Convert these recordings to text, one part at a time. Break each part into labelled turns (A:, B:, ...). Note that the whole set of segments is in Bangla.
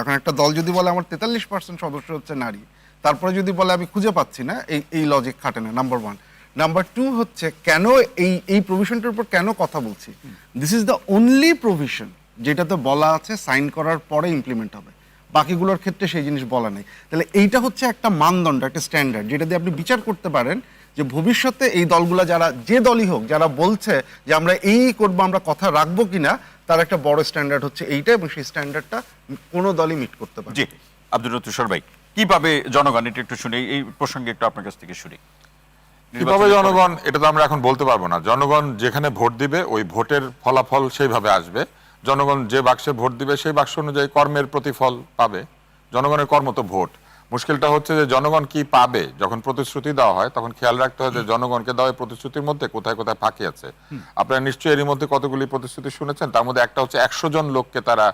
A: এখন একটা দল যদি বলে আমার তেতাল্লিশ পার্সেন্ট সদস্য হচ্ছে নারী, তারপরে যদি বলে আমি খুঁজে পাচ্ছি না, এই এই লজিক খাটে না নাম্বার ওয়ান নাম্বার টু হচ্ছে কেন এই এই প্রভিশনটার উপর কেন কথা বলছি? This is the only provision যেটাতে বলা আছে সাইন করার পরে ইমপ্লিমেন্ট হবে। বাকিগুলোর ক্ষেত্রে সেই জিনিস বলা নেই। তাহলে এইটা হচ্ছে একটা মানদণ্ড, একটা স্ট্যান্ডার্ড যেটা দিয়ে আপনি বিচার করতে পারেন যে ভবিষ্যতে এই দলগুলো যারা, যে দলই হোক, যারা বলছে যে আমরা এই করব, আমরা কথা রাখব কিনা তার একটা বড় স্ট্যান্ডার্ড হচ্ছে এইটা এবং সেই স্ট্যান্ডার্ডটা কোনো দলই মিট করতে পারে
B: জি আব্দুল তুষার ভাই কীভাবে জনগণ? এটা একটু শুনি এই প্রসঙ্গে একটু আপনার কাছ থেকে শুনি।
C: কীভাবে জনগণ? এটা তো আমরা এখন বলতে পারব না। জনগণ যেখানে ভোট দিবে ওই ভোটের ফলাফল সেইভাবে আসবে। জনগণ যে বাক্সে ভোট দিবে সেই বাক্স অনুযায়ী কর্মের প্রতিফল পাবে। জনগণের কর্ম তো ভোট। মুশকিলটা হচ্ছে যে জনগণ কি পাবে? যখন প্রতিশ্রুতি দেওয়া হয় তখন খেয়াল রাখতে হয় যে জনগণকে দেওয়া প্রতিশ্রুতির মধ্যে কোথায় কোথায় ফাঁকি আছে। আপনারা নিশ্চয়ই এরই মধ্যে কতগুলি প্রতিশ্রুতি শুনেছেন? তার মধ্যে একটা হচ্ছে একশো জন লোককে তারা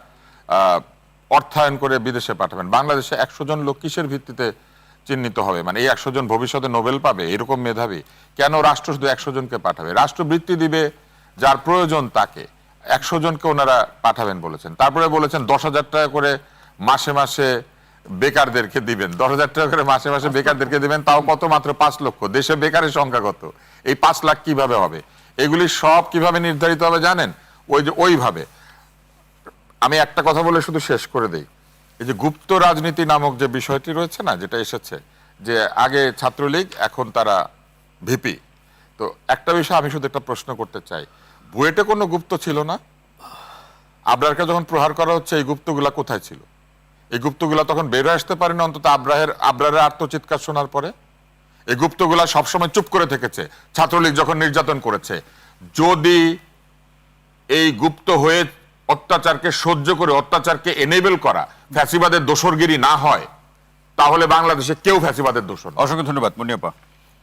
C: অর্থায়ন করে বিদেশে পাঠাবেন। বাংলাদেশে একশো জন লোক কিসের ভিত্তিতে চিহ্নিত হবে? মানে এই একশো জন ভবিষ্যতে নোবেল পাবে? এরকম মেধাবী? কেন রাষ্ট্র শুধু একশো জনকে পাঠাবে? রাষ্ট্র বৃত্তি দিবে যার প্রয়োজন তাকে। একশো জনকে ওনারা পাঠাবেন বলেছেন। তারপরে বলেছেন দশ হাজার টাকা করে মাসে মাসে বেকারদেরকে দিবেন। দশ হাজার টাকা করে মাসে মাসে বেকারদেরকে দিবেন, তাও কত মাত্র পাঁচ লক্ষ? দেশে বেকারের সংখ্যা কত? এই পাঁচ লাখ কীভাবে হবে? এগুলি সব কীভাবে নির্ধারিত হবে জানেন? ওই যে ওইভাবে। আমি একটা কথা বলে শুধু শেষ করে দেই। এই যে গুপ্ত রাজনীতি নামক যে বিষয়টি রয়েছে না, যেটা এসেছে, যে আগে ছাত্রলীগ, এখন তারা ভিপি। তো একটা বিষয় আমি শুধু একটা প্রশ্ন করতে চাই। বুয়েটে কোনো গুপ্ত ছিল না? আবরারকে যখন প্রহার করা হচ্ছে, এই গুপ্তগুলা কোথায় ছিল? এই গুপ্তগুলা তখন বেরো আসতে পারেনি অন্তত আব্রাহের আবরারের আত্মচিৎকার শোনার পরে। এই গুপ্তগুলা সবসময় চুপ করে থেকেছে ছাত্রলীগ যখন নির্যাতন করেছে। যদি এই গুপ্ত হয়ে অত্যাচারকে সহ্য করে অত্যাচারকে এনেবেল করা ফ্যাসিবাদের দোসরগিরি না হয় তাহলে বাংলাদেশে কেউ ফ্যাসিবাদের নয়।
B: অসংখ্য ধন্যবাদ মনিয়াপা।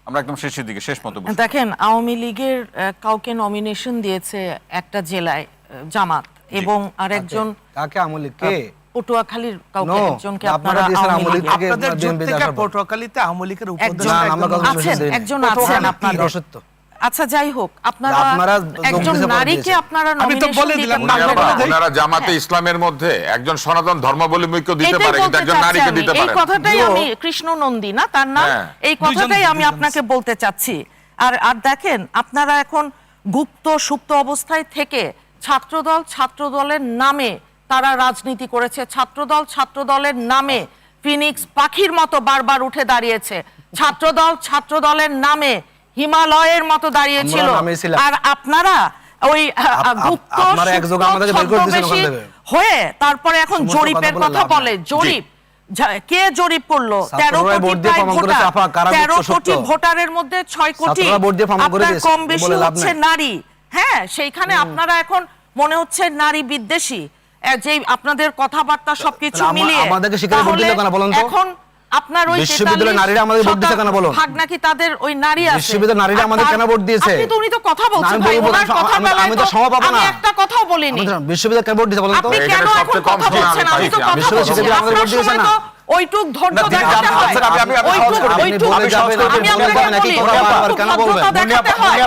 B: আমরা একদম শেষের দিকে শেষ মতো
D: দেখেন আওয়ামী লীগের কাউকে নমিনেশন দিয়েছে একটা জেলায় জামাত এবং আরেকজন
E: কাকে আমলি কে?
D: পটুয়াখালীর কাউকে একজনকে
E: আপনারা
D: আওয়ামী
E: থেকে
F: আপনাদের। পটুয়াখালীতে আওয়ামী লীগের আছেন।
D: একজন আছেন? আচ্ছা যাই হোক আপনারা একজন নারীকে আপনারা
F: আমি তো বলে দিলাম,
C: জামাতে ইসলামের মধ্যে একজন সনাতন ধর্মাবলম্বীকে দিতে
D: এটাই
C: পারে কিন্তু একজন নারীকে
D: আমি।
C: দিতে
D: এই
C: পারে না।
D: কথাটাই আমি কৃষ্ণ নন্দী না তার নাম
C: হ্যাঁ।
D: এই কথাটাই আমি আপনাকে বলতে চাচ্ছি আর আর দেখেন আপনারা এখন গুপ্ত সুপ্ত অবস্থায় থেকে ছাত্রদল ছাত্রদলের নামে তারা রাজনীতি করেছে। ছাত্রদল ছাত্রদলের নামে ফিনিক্স পাখির মতো বারবার উঠে দাঁড়িয়েছে। ছাত্রদল ছাত্রদলের নামে হিমালয়ের মতো দাঁড়িয়েছিল। আর আপনারা ওই গুপ্ত। হয়ে তারপরে এখন জরিপের
E: কথা বলে
D: জরিপ। কে জরিপ করল? তেরো কোটি তেরো কোটি ভোটারের মধ্যে ছয় কোটি আপনার কম বেশি হচ্ছে নারী। হ্যাঁ সেইখানে আপনারা এখন মনে হচ্ছে নারী বিদ্বেষী। যে আপনাদের কথাবার্তা সবকিছু মিলিয়ে
E: আমাদেরকে স্বীকার ভোট দিলে কেন বলেন তো?
D: এখন আপনার ওই
E: বিশ্ববিদ্যালয়ের নারীরা আমাদের ভোট দিতে কেন বলেন?
D: ভাগ নাকি তাদের ওই নারী আছে?
E: বিশ্ববিদ্যালয়ের নারীরা আমাদের কেন ভোট দিয়েছে?
D: আপনি তো উনি তো কথা বলছেন ভাই ওনার কথা বলা
E: আমি তো সময় পাবো না।
D: আমি একটা কথাও বলিনি।
E: বিশ্ববিদ্যালয় কেন ভোট দিতে বলেন তো?
D: আপনি কেন এখন কথা বলছেন?
C: আমি
D: তো কথা
E: বিশ্ববিদ্যালয়
D: বলছি। আপনার
E: ভোট দিয়েছে
D: সময়
E: না।
D: তো ওইটুক ধৈর্য দেখাতে হয়
B: আমি-
D: হয়।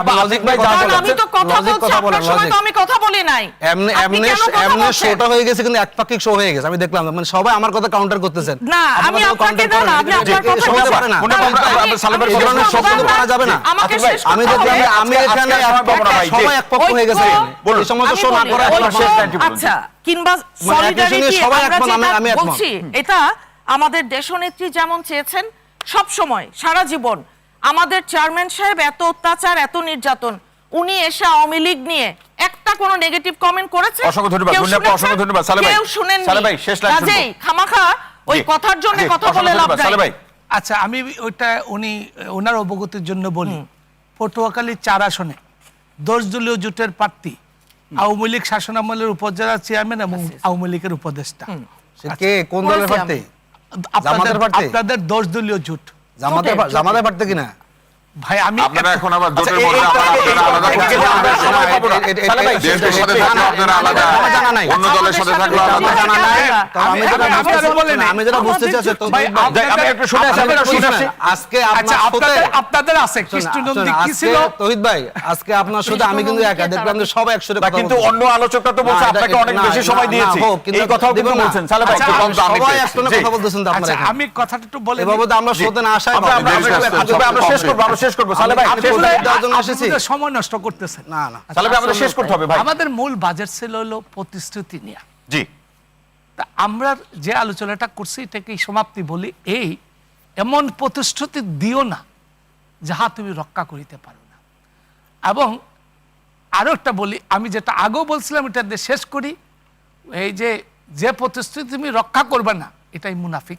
E: আপনি
D: তো কথা বলছি আপনার সময় তো আমি কথা বলি নাই
E: এমনি এমনি এমনি শোটা হয়ে গেছে কিন্তু একপাক্ষিক শো হয়ে গেছে আমি দেখলাম মানে সবাই আমার কথা কাউন্টার করতেছেন
D: না, আমি আপনাকে না, না,
E: করেন।
D: আমি
E: জি,
D: আপনার কথা
E: শোনাতে
D: বলছি।
E: পারে না
B: মনে হয় সালেবের কথা।
E: শব্দ করা যাবে না আমি দেখলাম আমি এখানে। সবাই এক পক্ষ হয়ে গেছে এই সমস্ত শো না করা
D: আচ্ছা কিংবা
E: মানে সবাই
D: আমরা যেটা। বলছি এটা আমাদের দেশনেত্রী যেমন চেয়েছেন সব সময় সারা জীবন। আমাদের চেয়ারম্যান সাহেব এত অত্যাচার এত নির্যাতন উনি এসে আওয়ামী লীগ নিয়ে একটা কোনো নেগেটিভ কমেন্ট করেছে
B: অসংখ্য ধন্যবাদ, অসংখ্য ধন্যবাদ। সালে ভাই,
D: কেউ শুনেননি?
B: সালে ভাই, শেষ লাইন।
D: কাজেই খামাখা ওই কথার জন্য কথা বলে লাভ
B: ধন্যবাদ। সালে ভাই
F: আচ্ছা আমি ওইটা উনি ওনার অবগতির জন্য বলি। পটুয়াখালী চার আসনে দশ দলীয় জোটের প্রার্থী আওয়ামী লীগ শাসনামলের উপজেলা চেয়ারম্যান এবং আওয়ামী লীগের উপদেষ্টা।
E: সে কে? কোন দলের প্রার্থী?
F: আপনাদের দশ দলীয় জোট।
E: জামাতের জামাতের প্রার্থী কিনা?
F: ভাই আমি
C: আপনারা এখন আবার
B: আচ্ছা,
C: জোটের মধ্যে আবার
B: এই-
C: আপনারা আলাদা।
B: এই- আমরা সময় পাবো না।
C: বিএনপির সাথে থাকলে আপনারা আলাদা
E: আমার জানা নাই।
C: অন্য দলের সাথে থাকলে আলাদা।
E: জানা নাই। আমি যেটা বুঝতে
F: বলেন
E: আমি যেটা বুঝতে চাচ্ছি তো
F: ভাই,
B: আমি একটু শুনে আসি, একটু শুনে আসি।
E: আজকে
F: আচ্ছা
E: আপনার সাথে
F: আপনাদের আপনাদের আছে কৃষ্ণনন্দী কি ছিল?
E: তহিদ ভাই আজকে আপনার সাথে আমি কিন্তু একা দেখলাম যে সবাই একসাথে
B: না,
E: কথা
B: কিন্তু অন্য আলোচকরা তো বলছে আপনাকে অনেক বেশি সময় দিয়েছি।
E: কিন্তু
B: এই কথাও কিন্তু বলছেন। সালে ভাই
F: আচ্ছা,
B: একটু কম দাম
E: সবাই কথা বলতেছেন তো আপনারা
F: আচ্ছা আমি কথাটা একটু বলে
E: এভাবে আমরা সাথে না আসাই
C: করছেন,
B: আমরা শেষ করব আমরা শেষ করব। সালে ভাই
F: সময় নষ্ট করতেছেন
E: না না।
B: সালে ভাই আমাদের শেষ করতে হবে ভাই।
F: আমাদের মূল বাজেট ছিল হলো প্রতিশ্রুতি নিয়ে।
B: জি।
F: তা আমরা যে আলোচনাটা করছি এটাকে সমাপ্তি বলি এই এমন প্রতিশ্রুতি দিও না যাহা তুমি রক্ষা করিতে পারো না। এবং আরও একটা বলি আমি যেটা আগেও বলছিলাম এটা দিয়ে শেষ করি এই যে যে প্রতিশ্রুতি তুমি রক্ষা করবে না এটাই মুনাফিক।